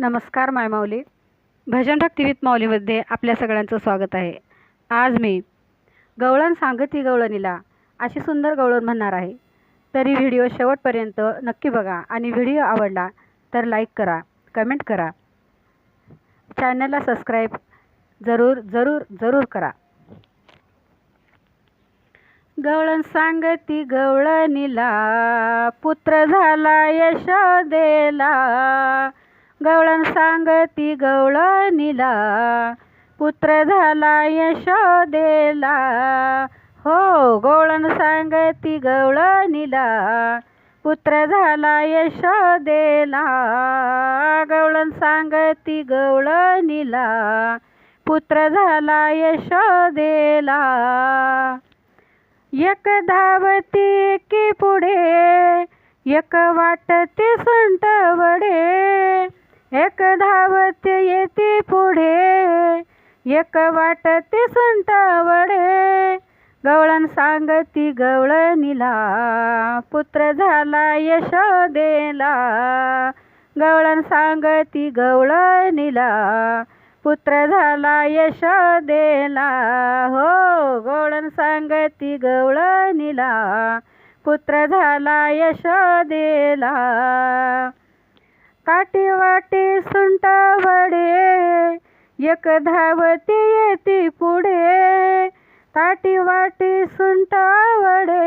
नमस्कार मायमाऊली भजन भक्ती विथ माऊलीमध्ये आपल्या सगळ्यांचं स्वागत आहे. आज मी गवळण सांगती गवळणीला अशी सुंदर गवळण म्हणणार आहे. तरी व्हिडिओ शेवटपर्यंत नक्की बघा आणि व्हिडिओ आवडला तर लाईक करा कमेंट करा. चॅनलला सबस्क्राईब जरूर जरूर जरूर करा. गवळण सांगती गवळणीला पुत्र झाला यशोदेला. गवळण सांगती गवळणीला. पुत्र झाला यशोदेला. हो गवळण सांगती गवळणीला. पुत्र झाला यशोदेला. गवळण सांगती गवळणीला. पुत्र झाला यशोदेला. एक धावती की पुढे एक वाटते सुंट वडे. एक धावत येते पुढे एक वाटते संतावडे गवळण सांगती गवळणीला पुत्र झाला यशोदेला. गवळण सांगती गवळणीला पुत्र झाला यशोदेला. हो गवळण सांगती गवळणीला पुत्र झाला यशोदेला. काठी वाटी सुंटावडे एक धावती येती पुढे. काठी वाटी सुंटावडे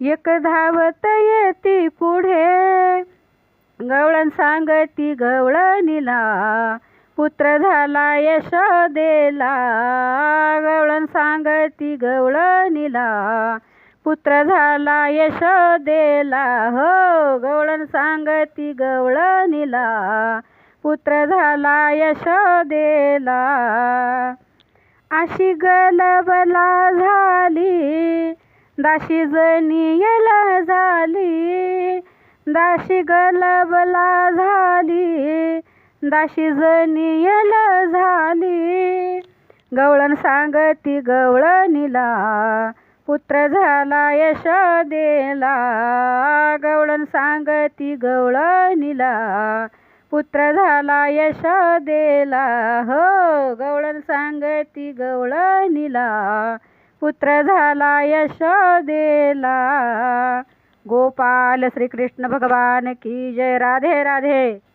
एक धावत येती पुढे. गवळण सांगती गवळणीला पुत्र झाला यशोदेला. गवळण सांगती गवळणीला पुत्र झाला यशोदेला हो गवळण सांगती गवळणीला. पुत्र झाला यशोदेला अशी गलबला झाली दाशी जनियला झाली. दाशी गलबला झाली दाशी जनियल झाली. गवळण सांगती गवळणीला. पुत्र झाला यशोदेला गवळण सांगती गवळणीला. पुत्र झाला यशोदेला हो गवळण सांगती गवळणीला. पुत्र झाला यशोदेला गोपाल श्रीकृष्ण भगवान की जय. राधे राधे.